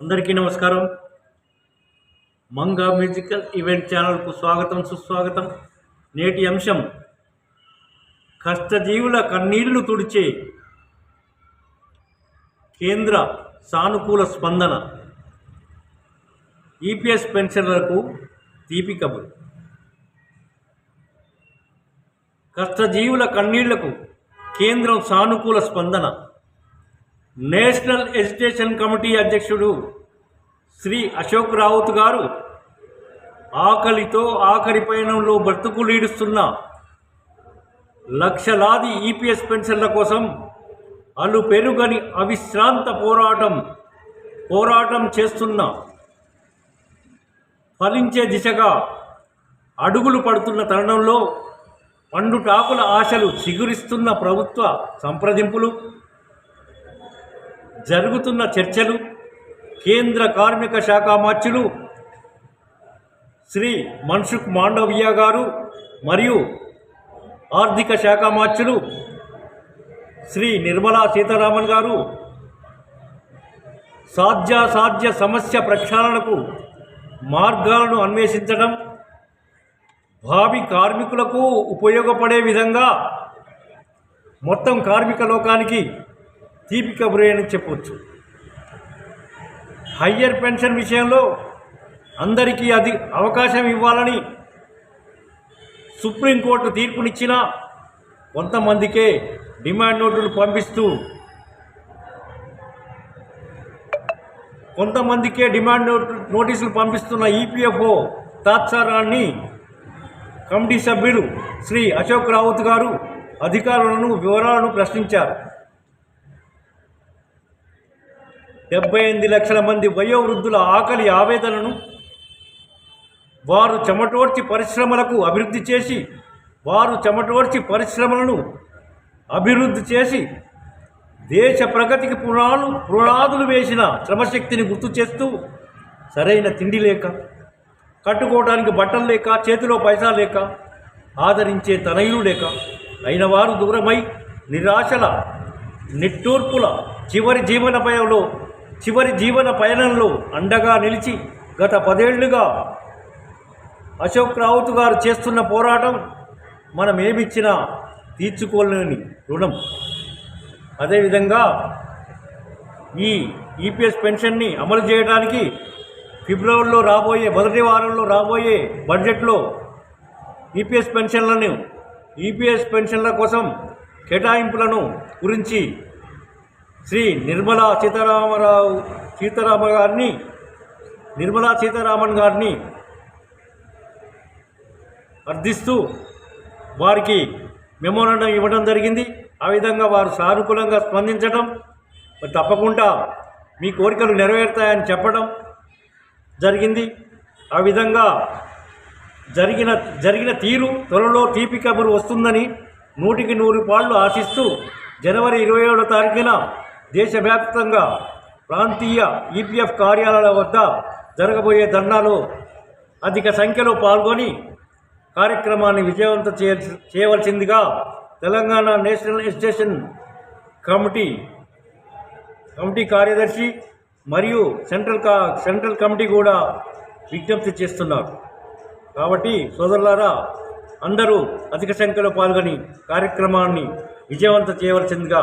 అందరికీ నమస్కారం. Manga musical event ఛానల్కు స్వాగతం సుస్వాగతం. నేటి అంశం కష్టజీవుల కన్నీళ్ళు తుడిచే కేంద్ర సానుకూల స్పందన. ఈపీఎస్ పెన్షన్లకు తీపి కబురు. కష్టజీవుల కన్నీళ్ళకు కేంద్రం సానుకూల స్పందన. నేషనల్ ఎడ్యుకేషన్ కమిటీ అధ్యక్షుడు శ్రీ అశోక్ రావుత్ గారు ఆకలితో ఆఖరి పయనంలో బ్రతుకులీడుస్తున్న లక్షలాది ఈపీఎస్ పెన్షన్ల కోసం అలు పెరుగని అవిశ్రాంత పోరాటం పోరాటం చేస్తున్న ఫలించే దిశగా అడుగులు పడుతున్న తరుణంలో పండుటాకుల ఆశలు చిగురిస్తున్న ప్రభుత్వ సంప్రదింపులు జరుగుతున్న చర్చలు కేంద్ర కార్మిక శాఖ మార్చులు శ్రీ మన్సుఖ్ మాండవ్య గారు మరియు ఆర్థిక శాఖ మార్చులు శ్రీ నిర్మలా సీతారామన్ గారు సాధ్యాసాధ్య సమస్య ప్రక్షాళనకు మార్గాలను అన్వేషించడం భావి కార్మికులకు ఉపయోగపడే విధంగా మొత్తం కార్మిక లోకానికి తీపి కబురే అని చెప్పవచ్చు హయ్యర్ పెన్షన్ విషయంలో అందరికీ అది అవకాశం ఇవ్వాలని సుప్రీంకోర్టు తీర్పునిచ్చినా కొంతమందికే డిమాండ్ నోటులు పంపిస్తూ కొంతమందికే డిమాండ్ నోటు నోటీసులు పంపిస్తున్న ఈపీఎఫ్ఓ తాత్సారాన్ని కమిటీ సభ్యులు శ్రీ అశోక్ రావుత్ గారు అధికారులను వివరాలను ప్రశ్నించారు. డెబ్బై ఎనిమిది లక్షల మంది వయోవృద్ధుల ఆకలి ఆవేదనను వారు చెమటోడ్చి పరిశ్రమలకు అభివృద్ధి చేసి వారు చెమటోడ్చి పరిశ్రమలను అభివృద్ధి చేసి దేశ ప్రగతికి పునాలు పునాదులు వేసిన శ్రమశక్తిని గుర్తు చేస్తూ సరైన తిండి లేక కట్టుకోవడానికి బట్టలు లేక చేతిలో పైసా లేక ఆదరించే తనయులు లేక అయిన వారు దూరమై నిరాశల నిట్టూర్పుల చివరి జీవన భయంలో చివరి జీవన పయనంలో అండగా నిలిచి గత పదేళ్ళుగా అశోక్ రావుత్ గారు చేస్తున్న పోరాటం మనం ఏమిచ్చినా తీర్చుకోలేని రుణం. అదేవిధంగా ఈ ఈపీఎస్ పెన్షన్ని అమలు చేయడానికి ఫిబ్రవరిలో రాబోయే మొదటి వారంలో రాబోయే బడ్జెట్లో ఈపీఎస్ పెన్షన్లను ఈపీఎస్ పెన్షన్ల కోసం కేటాయింపులను గురించి శ్రీ నిర్మలా సీతారామరావు సీతారామ గారిని నిర్మలా సీతారామన్ గారిని అర్థిస్తూ వారికి మెమోరాండం ఇవ్వడం జరిగింది. ఆ విధంగా వారు సానుకూలంగా స్పందించడం తప్పకుండా మీ కోరికలు నెరవేరుతాయని చెప్పడం జరిగింది. ఆ విధంగా జరిగిన జరిగిన తీరు త్వరలో తీపి కబురు వస్తుందని నూటికి నూరు పాళ్ళు ఆశిస్తూ జనవరి ఇరవై ఏడో తారీఖున దేశవ్యాప్తంగా ప్రాంతీయ ఈపీఎఫ్ కార్యాలయాల వద్ద జరగబోయే ధర్నాలో అధిక సంఖ్యలో పాల్గొని కార్యక్రమాన్ని విజయవంతం చేయ చేయవలసిందిగా Telangana national education committee committee కార్యదర్శి మరియు సెంట్రల్ కా సెంట్రల్ కమిటీ కూడా విజ్ఞప్తి చేస్తున్నారు. కాబట్టి సోదరులారా అందరూ అధిక సంఖ్యలో పాల్గొని కార్యక్రమాన్ని విజయవంతం చేయవలసిందిగా